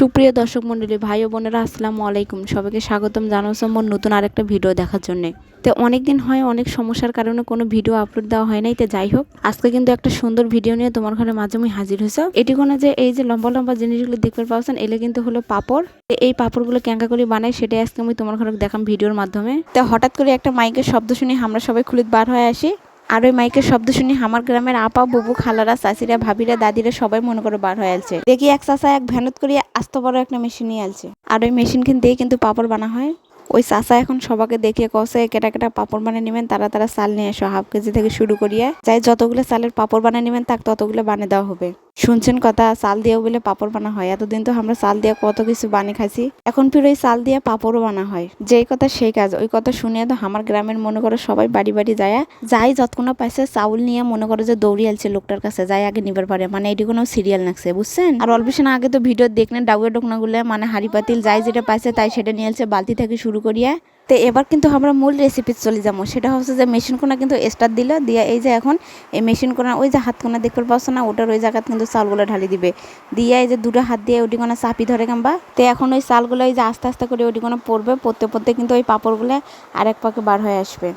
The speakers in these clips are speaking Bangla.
সুপ্রিয় দর্শক মণ্ডলী, ভাই ও বোনেরা, আসসালামু আলাইকুম। সবাইকে স্বাগতম জানাচ্ছি আমার নতুন আরেকটা ভিডিও দেখার জন্য। তো অনেক দিন হয়, অনেক সমস্যার কারণে কোনো ভিডিও আপলোড দেওয়া হয় নাই, তো যাই হোক, আজকে কিন্তু একটা সুন্দর ভিডিও নিয়ে তোমার ঘরে মাঝে আমি হাজির হয়েছে। এটি কোনো যে এই যে লম্বা লম্বা জিনিসগুলো দেখতে পাচ্ছেন এলে কিন্তু হলো পাপড়। এই পাপড়গুলো ক্যাঙ্কা করে বানাই, সেটাই আজকে আমি তোমার ঘরে দেখাম ভিডিওর মাধ্যমে। তো হঠাৎ করে একটা মাইকের শব্দ শুনে আমরা সবাই খুলিত বার হয়ে আসি। আর ওই মাইকের শব্দ শুনি আমার গ্রামের আপা, বুবু, খালারা চাষিরা ভাবিরা, দাদিরা সবাই মনে করে বার হয়ে আছে। দেখি এক চাষা এক ভ্যানত করিয়া আস্ত বড় একটা মেশিন নিয়ে আলছে। আর ওই মেশিন দিয়ে কিন্তু পাপড় বানা হয়। ওই চাষা এখন সবাকে দেখিয়ে কষে কেটা কেটা পাপড় বানিয়ে নেবেন তারা তারা চাল নিয়ে এসো, হাফ কেজি থেকে শুরু করিয়া। যাই যতগুলো চালের পাপড় বানিয়ে নেবেন, তাক ততগুলো বানিয়ে দেওয়া হবে। শুনছেন কথা, চাল দিয়েও বলে পাপড় বানা হয়। এতদিন তো আমরা চাল দিয়ে কত কিছু বানিয়ে খাইছি। এখন ফির ওই চাল দিয়ে পাপড়ও বানা হয়। যেই কথা সেই কাজ। ওই কথা শুনিয়ে তো আমার গ্রামের মনে করো সবাই বাড়ি বাড়ি যায়, যাই যতক্ষণ পাইছে চাউল নিয়ে মনে করো যে দৌড়ি আলছে লোকটার কাছে, যাই আগে নিবার পারে। মানে এটি কোনো সিরিয়াল নাকছে, বুঝছেন? আর অল্প সময় আগে তো ভিডিও দেখলেন, ডাউয়ে ডোকনাগুলো মানে হাড়ি পাতিল, যাই যেটা পাইছে তাই সেটা নিয়ে আলছে বালতি থেকে শুরু করিয়া তো এবার কিন্তু আমরা মূল রেসিপি চলে যাব। সেটা হচ্ছে যে মেশিন কোনা কিন্তু স্টার্ট দিল, দিয়ে এই যে এখন এই মেশিন কোনা, ওই যে হাত কোনা দেখতে পাচ্ছ না, ওটার ওই জায়গাতে কিন্তু চালগুলো ঢালি দিবে। দিয়ে এই যে দুটো হাত দিয়ে ওটি কোনা চাপি ধরে কাম্বা। তো এখন ওই চালগুলো এই যে আস্তে আস্তে করে ওটি কোনা পড়বে, পড়তে পড়তে কিন্তু ওই পাপড়গুলো আরেক পাকে বার হয়ে আসবে।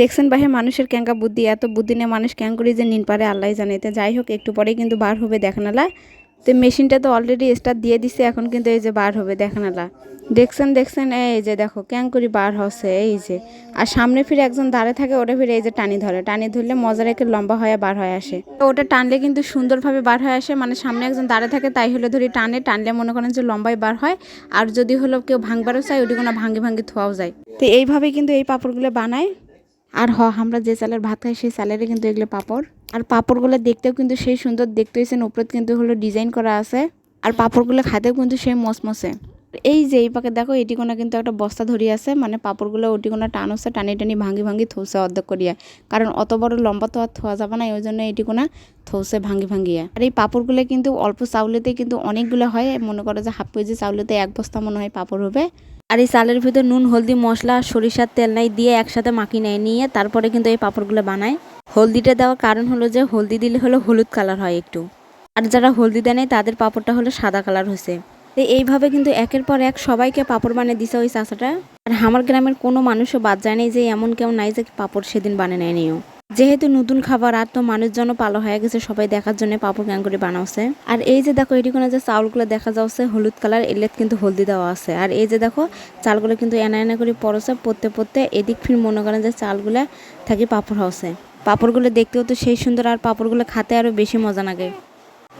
দেখছেন ভাই, মানুষের ক্যাঙ্কা বুদ্ধি, এত বুদ্ধি নিয়ে মানুষ ক্যাং করে যে নিন পারে আল্লাহ জানে। তো যাই হোক, একটু পরেই কিন্তু বার হবে দেখানালা তো মেশিনটা তো অলরেডি স্টার্ট দিয়ে দিছে, এখন কিন্তু এই যে বার হবে দেখানালা দেখছেন দেখছেন, এই যে দেখো ক্যাং করি বার হচ্ছে, এই যে। আর সামনে ফিরে একজন দাঁড়ে থাকে, ওটা ফিরে এই যে টানি ধরে। টানি ধরলে মজার রেখে লম্বা হয়ে বার হয়ে আসে। তো ওটা টানলে কিন্তু সুন্দরভাবে বার হয়ে আসে মানে সামনে একজন দাঁড়ে থাকে, তাই হলে ধরি টানে, টানলে মনে করেন যে লম্বাই বার হয়। আর যদি হলো কেউ ভাঙবারও চায় ওটি কোনো ভাঙ্গি ভাঙ্গি থোয়াও যায়। তো এইভাবে কিন্তু এই পাপড়গুলো বানায়। আর হ, আমরা যে চালের ভাত খাই, সেই চালেরই কিন্তু এগুলো পাপড়। আর পাপড়গুলো দেখতেও কিন্তু সেই সুন্দর দেখতে হয়েছেন উপরে কিন্তু হলো ডিজাইন করা আছে। আর পাপড়গুলো খাতেও কিন্তু সেই মসমসে। এই যে এই পাকে দেখো এটি কোনা কিন্তু একটা বস্তা ধরি আছে মানে পাপড়গুলো ওটি কোনা টান হচ্ছে টানি টানি ভাঙি ভাঙি থৌসে অর্ধেক করিয়া। কারণ অত বড় লম্বা তো আর থোয়া যাবে না ওই জন্য এটি কোনা থৌসে ভাঙি ভাঙিয়া। আর এই পাপড়গুলো কিন্তু অল্প চাউলেতে কিন্তু অনেকগুলো হয় মনে করো যে হাফ কেজি চাউলেতে এক বস্তা মনে হয় পাপড় হবে। আর এই চালের ভিতর নুন হলদি মশলা সরিষার তেল নাই দিয়ে একসাথে মাখি নেয় নিয়ে তারপরে কিন্তু এই পাপড়গুলো বানায়। হলদিটা দেওয়ার কারণ হলো যে হলদি দিলে হলো হলুদ কালার হয় একটু। আর যারা হলদি দেয় তাদের পাপড়টা হলো সাদা কালার হয়েছে তো এইভাবে কিন্তু একের পর এক সবাইকে পাপড় বানিয়ে দিছে ওই চাচাটা আর আমার গ্রামের কোনো মানুষও বাদ যায় নাই যে এমন কেউ নাই যে পাপড় সেদিন বানিয়ে নেয় নিও। যেহেতু নতুন খাবার আর তো মানুষজন পালো হয়ে গেছে, সবাই দেখার জন্য পাপড় ক্যাং করে বানাওছে। আর এই যে দেখো, এটি কোনো যে চাউলগুলো দেখা যাচ্ছে হলুদ কালার এলেত কিন্তু হলদি দেওয়া আছে। আর এই যে দেখো, চালগুলো কিন্তু এনা এনা করে পরছে পড়তে পড়তে এদিক ফির মনে করেন যে চালগুলো থাকি পাপড় হাউসে পাপড়গুলো দেখতেও তো সেই সুন্দর, আর পাপড়গুলো খাতে আরও বেশি মজা লাগে।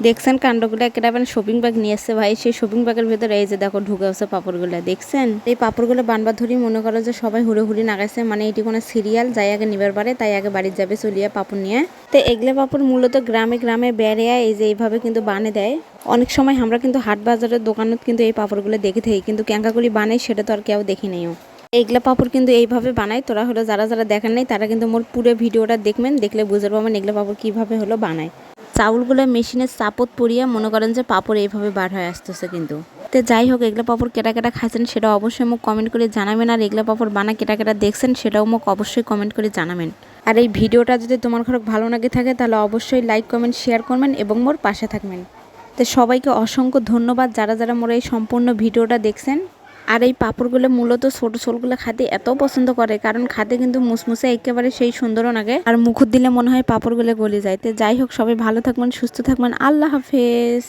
দেখছেন কাণ্ডগুলো একেবারে শপিং ব্যাগ নিয়ে এসছে ভাই, সেই শপিং ব্যাগের ভিতরে এই যে দেখো ঢুকে আছে পাপড়গুলো, দেখছেন? এই পাপড়গুলো বানবার ধরি মনে করো যে সবাই হুড়ে হুড়ি নাগাইছে মানে এটি কোনো সিরিয়াল যাই আগে নিবার পারে, তাই আগে বাড়ির যাবে, চলিয়া পাপড় নিয়ে। তো এগুলো পাপড় মূলত গ্রামে গ্রামে বেড়ে এই যে এইভাবে কিন্তু বানে দেয়। অনেক সময় আমরা কিন্তু হাট বাজারের দোকানত কিন্তু এই পাপড়গুলো দেখে থাকি, কিন্তু ক্যাঙ্কাগুলি বানাই, সেটা তো আর কেউ দেখি নেইও এইগুলা পাপড় কিন্তু এইভাবে বানায়। তোরা হলো যারা যারা দেখেন নাই, তারা কিন্তু মোর পুরো ভিডিওটা দেখবেন, দেখলে বুঝতে পারবেন এগুলো পাপড় কীভাবে হলো বানায়। চাউলগুলো মেশিনের চাপত পরিয়ে মনে করেন যে পাপড় এইভাবে বার হয়ে আসতেছে কিন্তু। তো যাই হোক, এগুলো পাপড় কেটা কেটা খাচ্ছেন সেটা অবশ্যই মোক কমেন্ট করে জানাবেন, আর এগুলো পাপড় বানা কেটা কেটা দেখছেন সেটাও মোক অবশ্যই কমেন্ট করে জানাবেন। আর এই ভিডিওটা যদি তোমার ঘরে ভালো লাগে থাকে, তাহলে অবশ্যই লাইক কমেন্ট শেয়ার করবেন এবং মোর পাশে থাকবেন। তো সবাইকে অসংখ্য ধন্যবাদ যারা যারা মোর এই সম্পূর্ণ ভিডিওটা দেখছেন। আর এই পাপড়গুলো মূলত ছোট ছোলগুলো খাতে এত পছন্দ করে, কারণ খাতে কিন্তু মুসমুসে একেবারে সেই সুন্দরও লাগে। আর মুখুর দিলে মনে হয় পাপড়গুলো গলে যায়। তো যাই হোক, সবাই ভালো থাকবেন, সুস্থ থাকবেন। আল্লাহ হাফেজ।